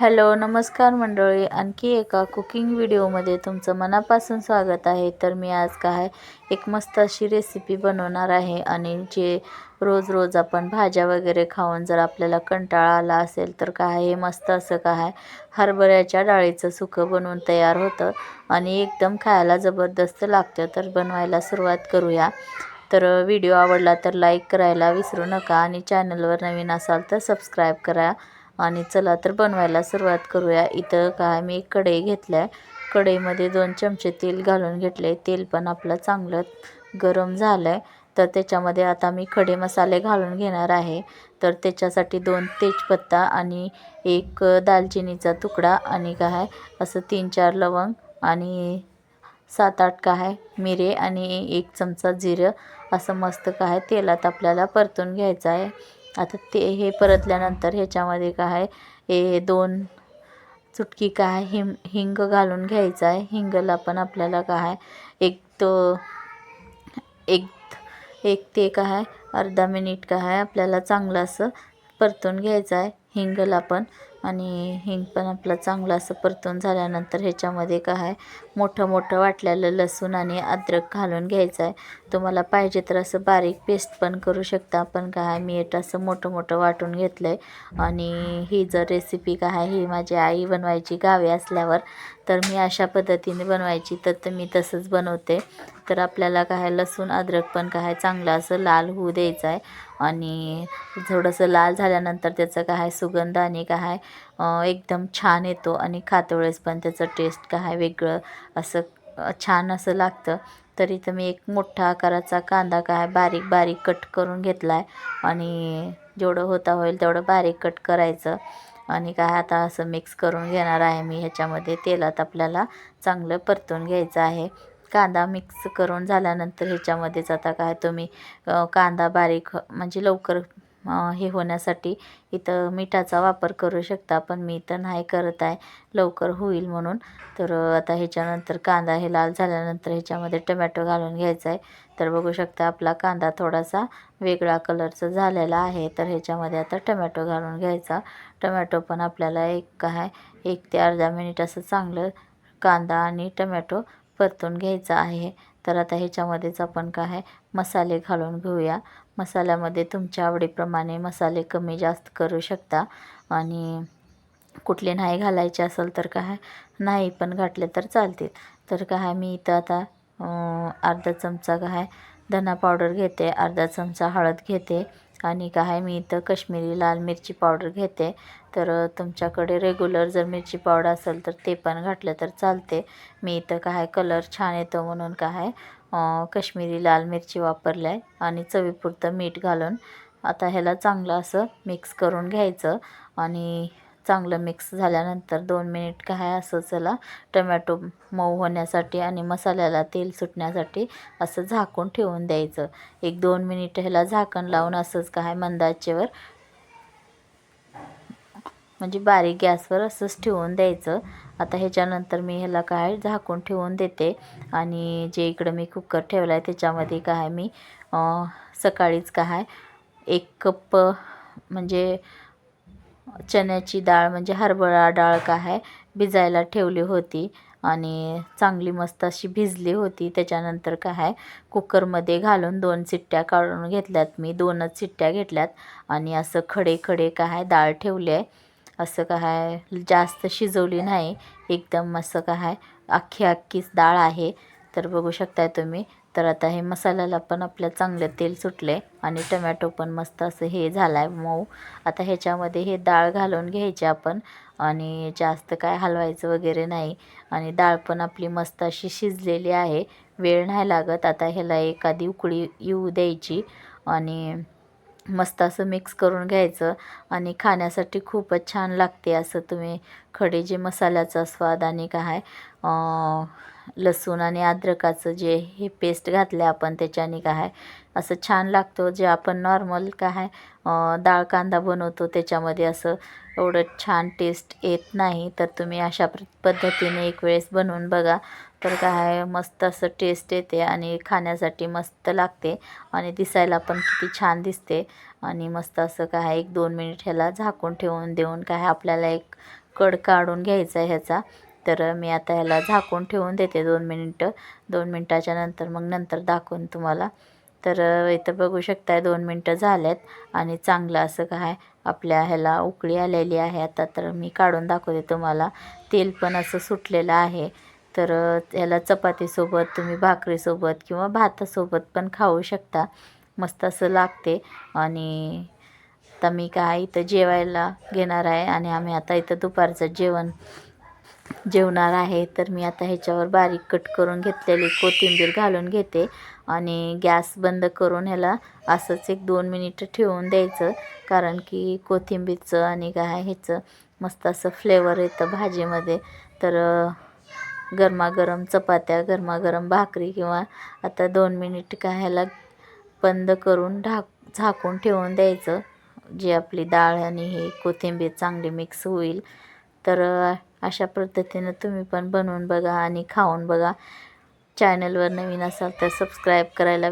Hello नमस्कार मंडळी. आणखी एका कुकिंग व्हिडिओमध्ये तुमचं मनापासून स्वागत आहे. तर मी आज काय एक मस्त अशी रेसिपी बनवणार आहे आणि जे रोज रोज आपण भाज्या वगैरे खाऊन जर आपल्याला कंटाळा आला असेल तर काय हे मस्त असं काय हरभऱ्याच्या डाळीचं सुकं बनवून तयार होतं आणि एकदम खायला जबरदस्त लागतं. तर बनवायला सुरुवात करूया. तर व्हिडिओ आवडला तर लाईक करायला विसरू नका आणि चॅनलवर नवीन असाल तर सबस्क्राईब करा. आणि चला तर बनवायला सुरुवात करूया. इथं काय मी एक कढई घेतलं आहे कढईमध्ये दोन चमचे तेल घालून घेतले तेल पण आपलं चांगलं गरम झालं आहे तर त्याच्यामध्ये आता मी खडे मसाले घालून घेणार आहे. तर त्याच्यासाठी दोन तेजपत्ता आणि एक दालचिनीचा तुकडा आणि काय असं तीन चार लवंग आणि सात आठ काय मिरे आणि एक चमचा जिरं असं मस्त काय तेलात आपल्याला परतून घ्यायचं आहे. आता ते हे परतल्यानंतर ह्याच्यामध्ये काय हे दोन चुटकी काय हिम हिंग घालून घ्यायचं आहे. हिंगला पण आपल्याला काय एक तो एक एक ते काय अर्धा मिनिट काय आपल्याला चांगलं असं परतून घ्यायचं आहे. हिंगला पण आणि हिंग पण आपलं चांगलं असं परतून झाल्यानंतर ह्याच्यामध्ये काय मोठं मोठं वाटलेलं लसूण आणि अद्रक घालून घ्यायचं आहे. तुम्हाला पाहिजे तर असं बारीक पेस्ट पण करू शकता. पण काय मी एक असं मोठं मोठं वाटून घेतलं आहे आणि ही जर रेसिपी काय ही माझी आई बनवायची गावी असल्यावर तर मी अशा पद्धतीने बनवायची. तर तर मी तसंच बनवते. तर आपल्याला काय लसूण अद्रक पण काय चांगलं असं लाल होऊ द्यायचं आहे. आणि थोडंसं लाल झाल्यानंतर त्याचं काय सुगंध आणि काय एकदम छान येतो आणि खातोळेस पण त्याचं टेस्ट काय वेगळं असं छान असं लागतं. तरी तर मी एक मोठा आकाराचा कांदा काय बारीक बारीक कट करून घेतला आहे आणि जेवढं होता होईल तेवढं बारीक कट करायचं. आणि काय आता असं मिक्स करून घेणार आहे मी ह्याच्यामध्ये तेलात आपल्याला चांगलं परतून घ्यायचं आहे. कांदा मिक्स करून झाल्यानंतर ह्याच्यामध्येच आता काय तुम्ही कांदा बारीक म्हणजे लवकर हे होण्यासाठी इथं मिठाचा वापर करू शकता पण मी इथं नाही करत आहे. लवकर होईल म्हणून. तर आता ह्याच्यानंतर कांदा हे लाल झाल्यानंतर ह्याच्यामध्ये टमॅटो घालून घ्यायचा आहे तर बघू शकता आपला कांदा थोडासा वेगळा कलरचा झालेला आहे. तर ह्याच्यामध्ये आता टमॅटो घालून घ्यायचा. टमॅटो पण आपल्याला एक काय एक ते अर्धा मिनिट असं चांगलं कांदा आणि टमॅटो परतून घ्यायचा आहे. तर आता ह्याच्यामध्येच आपण काय मसाले घालून घेऊया. मसाल्यामध्ये तुमच्या आवडीप्रमाणे मसाले कमी जास्त करू शकता. आणि कुठले नाही घालायचे असेल तर काय नाही पण घातले तर चालतील. तर काय मी इथं आता अर्धा चमचा काय धना पावडर घेते अर्धा चमचा हळद घेते. आणि काय मी इथं कश्मीरी लाल मिरची पावडर घेते. तर तुमच्याकडे रेग्युलर जर मिरची पावडर असेल तर ते पण घातलं तर चालते. मी इथं काय कलर छान येतो म्हणून काय कश्मीरी लाल मिरची वापरली आहे आणि चवीपुरतं मीठ घालून आता ह्याला चांगलं असं मिक्स करून घ्यायचं आणि चांगलं मिक्स झाल्यानंतर दोन मिनिट काय असं चला. टमॅटो मऊ होण्यासाठी आणि मसाल्याला तेल सुटण्यासाठी असं झाकून ठेवून द्यायचं. एक दोन मिनिट ह्याला झाकण लावून असंच काय मंदाचेवर. म्हणजे बारीक गॅसवर असंच ठेवून द्यायचं. आता ह्याच्यानंतर मी ह्याला काय झाकून ठेवून देते. आणि जे इकडं मी कुकर ठेवला आहे त्याच्यामध्ये काय मी सकाळीच काय एक कप म्हणजे चण्याची डाळ म्हणजे हरभरा डाळ काय भिजायला ठेवली होती आणि चांगली मस्त अशी भिजली होती. त्याच्यानंतर काय कुकरमध्ये घालून दोन सिट्ट्या काढून घेतल्यात मी. दोनच सिट्ट्या घेतल्यात आणि असं खडे खडे काय डाळ ठेवले आहे. असं काय जास्त शिजवली नाही. एकदम असं काय अख्खी अख्खीच डाळ आहे. तर बघू शकताय तुम्ही तर आता हे मसाल्याला पण आपल्या चांगलं तेल सुटले आणि टमॅटो पण मस्त असं हे झालं आहे मऊ. आता ह्याच्यामध्ये हे डाळ घालून घ्यायची आपण आणि जास्त काय हलवायचं वगैरे नाही. आणि डाळ पण आपली मस्त अशी शिजलेली आहे. वेळ नाही लागत. आता ह्याला एखादी उकळी येऊ द्यायची आणि मस्त असं मिक्स करून घ्यायचं आणि खाण्यासाठी खूपच छान लागते असं तुम्ही खडे जे मसाल्याचा स्वाद आणि काय लसूण आणि अद्रकाचं जे हे पेस्ट घातले आपण त्याच्याने काय असं छान लागतो. जे आपण नॉर्मल काय डाळ कांदा बनवतो त्याच्यामध्ये असं एवढं छान टेस्ट येत नाही. तर तुम्ही अशा पद्धतीने एक वेळेस बनवून बघा. तर काय मस्त असं टेस्ट येते आणि खाण्यासाठी मस्त लागते आणि दिसायला पण किती छान दिसते. आणि मस्त असं काय एक दोन मिनिट ह्याला झाकून ठेवून देऊन काय आपल्याला एक कड काढून घ्यायचा आहे ह्याचा. तर मी आता ह्याला झाकून ठेवून देते दोन मिनिटं. दोन मिनटाच्या नंतर मग नंतर दाखवून तुम्हाला. तर इथं बघू शकताय दोन मिनटं झाल्यात आणि चांगलं असं काय आपल्या ह्याला उकळी आलेली आहे. आता तर मी काढून दाखवते तुम्हाला. तेल पण असं सुटलेलं आहे. तर ह्याला चपातीसोबत तुम्ही भाकरीसोबत किंवा भातासोबत पण खाऊ शकता. मस्त असं लागते. आणि आता मी काय इथं जेवायला घेणार आहे आणि आम्ही आता इथं दुपारचं जेवण जेवणार आहे तर मी आता ह्याच्यावर बारीक कट करून घेतलेली कोथिंबीर घालून घेते आणि गॅस बंद करून ह्याला असंच एक दोन मिनिटं ठेवून द्यायचं कारण की कोथिंबीरचं आणि काय ह्याचं मस्त असं फ्लेवर येतं भाजीमध्ये. तर गरमागरम चपात्या गरमागरम भाकरी किंवा आता दोन मिनिट काय ह्याला बंद करून ढाक झाकून ठेवून द्यायचं. जी आपली डाळ आणि हे कोथिंबीर चांगली मिक्स होईल. तर अशा पद्धतीनं तुम्ही पण बनवून बघा आणि खाऊन बघा. चॅनलवर नवीन असाल तर सबस्क्राईब करायला